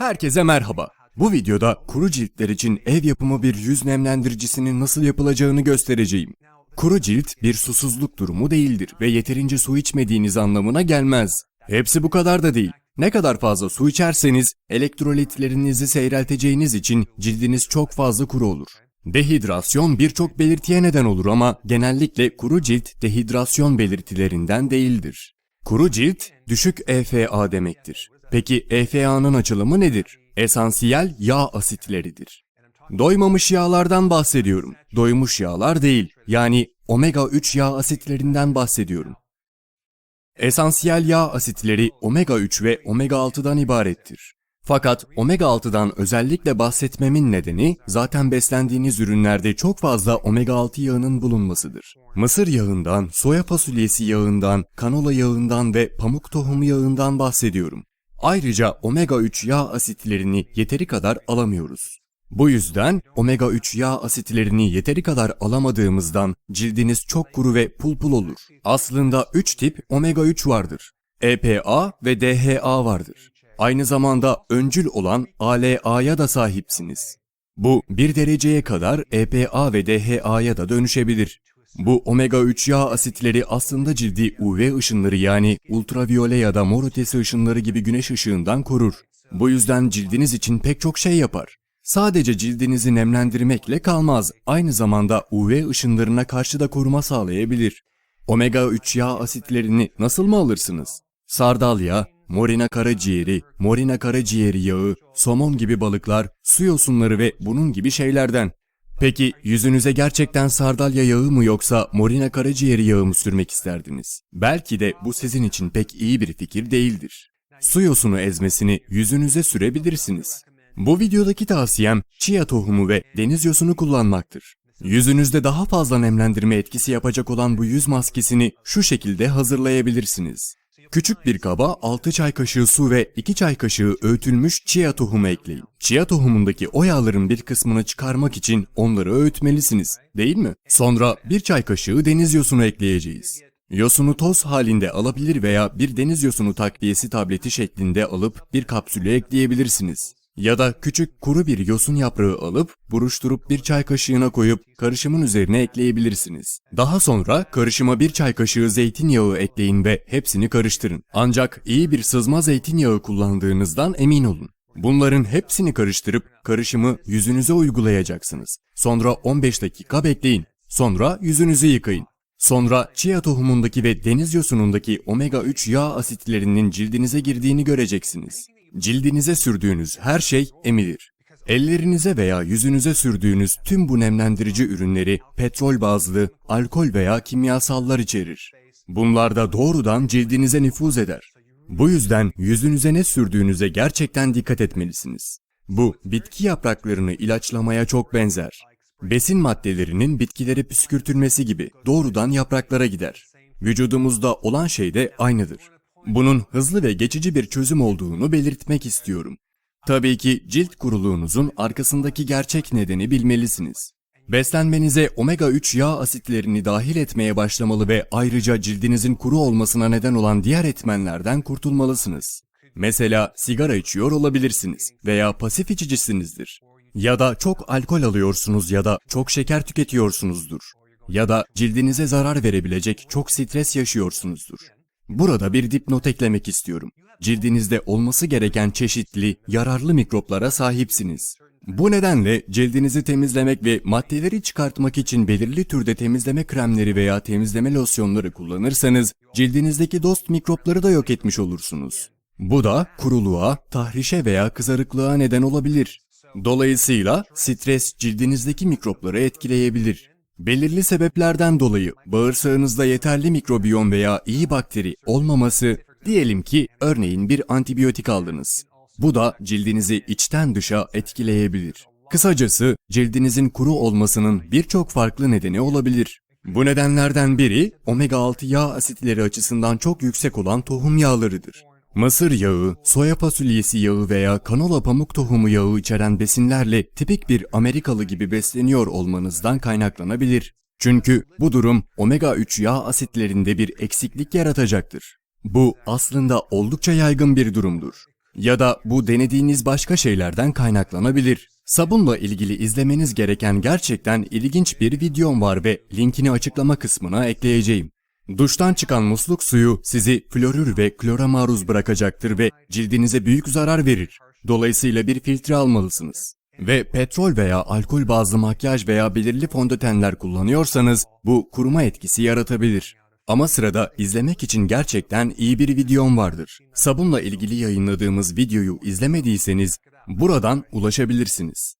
Herkese merhaba. Bu videoda kuru ciltler için ev yapımı bir yüz nemlendiricisinin nasıl yapılacağını göstereceğim. Kuru cilt bir susuzluk durumu değildir ve yeterince su içmediğiniz anlamına gelmez. Hepsi bu kadar da değil. Ne kadar fazla su içerseniz elektrolitlerinizi seyrelteceğiniz için cildiniz çok fazla kuru olur. Dehidrasyon birçok belirtiye neden olur ama genellikle kuru cilt dehidrasyon belirtilerinden değildir. Kuru cilt düşük EFA demektir. Peki EFA'nın açılımı nedir? Esansiyel yağ asitleridir. Doymamış yağlardan bahsediyorum. Doymuş yağlar değil. Yani omega 3 yağ asitlerinden bahsediyorum. Esansiyel yağ asitleri omega 3 ve omega 6'dan ibarettir. Fakat omega 6'dan özellikle bahsetmemin nedeni zaten beslendiğiniz ürünlerde çok fazla omega 6 yağının bulunmasıdır. Mısır yağından, soya fasulyesi yağından, kanola yağından ve pamuk tohumu yağından bahsediyorum. Ayrıca omega 3 yağ asitlerini yeteri kadar alamıyoruz. Bu yüzden omega 3 yağ asitlerini yeteri kadar alamadığımızdan cildiniz çok kuru ve pulpul olur. Aslında 3 tip omega 3 vardır. EPA ve DHA vardır. Aynı zamanda öncül olan ALA'ya da sahipsiniz. Bu bir dereceye kadar EPA ve DHA'ya da dönüşebilir. Bu omega 3 yağ asitleri aslında cildi UV ışınları yani ultraviyole ya da mor ötesi ışınları gibi güneş ışığından korur. Bu yüzden cildiniz için pek çok şey yapar. Sadece cildinizi nemlendirmekle kalmaz, aynı zamanda UV ışınlarına karşı da koruma sağlayabilir. Omega 3 yağ asitlerini nasıl mı alırsınız? Sardalya, morina karaciğeri, morina karaciğeri yağı, somon gibi balıklar, su yosunları ve bunun gibi şeylerden. Peki yüzünüze gerçekten sardalya yağı mı yoksa morina karaciğeri yağı mı sürmek isterdiniz? Belki de bu sizin için pek iyi bir fikir değildir. Su yosunu ezmesini yüzünüze sürebilirsiniz. Bu videodaki tavsiyem chia tohumu ve deniz yosunu kullanmaktır. Yüzünüzde daha fazla nemlendirme etkisi yapacak olan bu yüz maskesini şu şekilde hazırlayabilirsiniz. Küçük bir kaba 6 çay kaşığı su ve 2 çay kaşığı öğütülmüş chia tohumu ekleyin. Chia tohumundaki o yağların bir kısmını çıkarmak için onları öğütmelisiniz, değil mi? Sonra 1 çay kaşığı deniz yosunu ekleyeceğiz. Yosunu toz halinde alabilir veya bir deniz yosunu takviyesi tableti şeklinde alıp bir kapsüle ekleyebilirsiniz. Ya da küçük kuru bir yosun yaprağı alıp buruşturup bir çay kaşığına koyup karışımın üzerine ekleyebilirsiniz. Daha sonra karışıma bir çay kaşığı zeytinyağı ekleyin ve hepsini karıştırın. Ancak iyi bir sızma zeytinyağı kullandığınızdan emin olun. Bunların hepsini karıştırıp karışımı yüzünüze uygulayacaksınız. Sonra 15 dakika bekleyin. Sonra yüzünüzü yıkayın. Sonra chia tohumundaki ve deniz yosunundaki omega 3 yağ asitlerinin cildinize girdiğini göreceksiniz. Cildinize sürdüğünüz her şey emilir. Ellerinize veya yüzünüze sürdüğünüz tüm bu nemlendirici ürünleri petrol bazlı, alkol veya kimyasallar içerir. Bunlar da doğrudan cildinize nüfuz eder. Bu yüzden yüzünüze ne sürdüğünüze gerçekten dikkat etmelisiniz. Bu bitki yapraklarını ilaçlamaya çok benzer. Besin maddelerinin bitkilere püskürtülmesi gibi doğrudan yapraklara gider. Vücudumuzda olan şey de aynıdır. Bunun hızlı ve geçici bir çözüm olduğunu belirtmek istiyorum. Tabii ki cilt kuruluğunuzun arkasındaki gerçek nedeni bilmelisiniz. Beslenmenize omega 3 yağ asitlerini dahil etmeye başlamalı ve ayrıca cildinizin kuru olmasına neden olan diğer etmenlerden kurtulmalısınız. Mesela sigara içiyor olabilirsiniz veya pasif içicisinizdir. Ya da çok alkol alıyorsunuz ya da çok şeker tüketiyorsunuzdur. Ya da cildinize zarar verebilecek çok stres yaşıyorsunuzdur. Burada bir dipnot eklemek istiyorum. Cildinizde olması gereken çeşitli, yararlı mikroplara sahipsiniz. Bu nedenle cildinizi temizlemek ve maddeleri çıkartmak için belirli türde temizleme kremleri veya temizleme losyonları kullanırsanız cildinizdeki dost mikropları da yok etmiş olursunuz. Bu da kuruluğa, tahrişe veya kızarıklığa neden olabilir. Dolayısıyla stres cildinizdeki mikropları etkileyebilir. Belirli sebeplerden dolayı bağırsağınızda yeterli mikrobiyom veya iyi bakteri olmaması, diyelim ki örneğin bir antibiyotik aldınız. Bu da cildinizi içten dışa etkileyebilir. Kısacası cildinizin kuru olmasının birçok farklı nedeni olabilir. Bu nedenlerden biri omega 6 yağ asitleri açısından çok yüksek olan tohum yağlarıdır. Mısır yağı, soya fasulyesi yağı veya kanola pamuk tohumu yağı içeren besinlerle tipik bir Amerikalı gibi besleniyor olmanızdan kaynaklanabilir. Çünkü bu durum omega 3 yağ asitlerinde bir eksiklik yaratacaktır. Bu aslında oldukça yaygın bir durumdur. Ya da bu denediğiniz başka şeylerden kaynaklanabilir. Sabunla ilgili izlemeniz gereken gerçekten ilginç bir videom var ve linkini açıklama kısmına ekleyeceğim. Duştan çıkan musluk suyu sizi florür ve klora maruz bırakacaktır ve cildinize büyük zarar verir. Dolayısıyla bir filtre almalısınız. Ve petrol veya alkol bazlı makyaj veya belirli fondötenler kullanıyorsanız bu kuruma etkisi yaratabilir. Ama sırada izlemek için gerçekten iyi bir videom vardır. Sabunla ilgili yayınladığımız videoyu izlemediyseniz buradan ulaşabilirsiniz.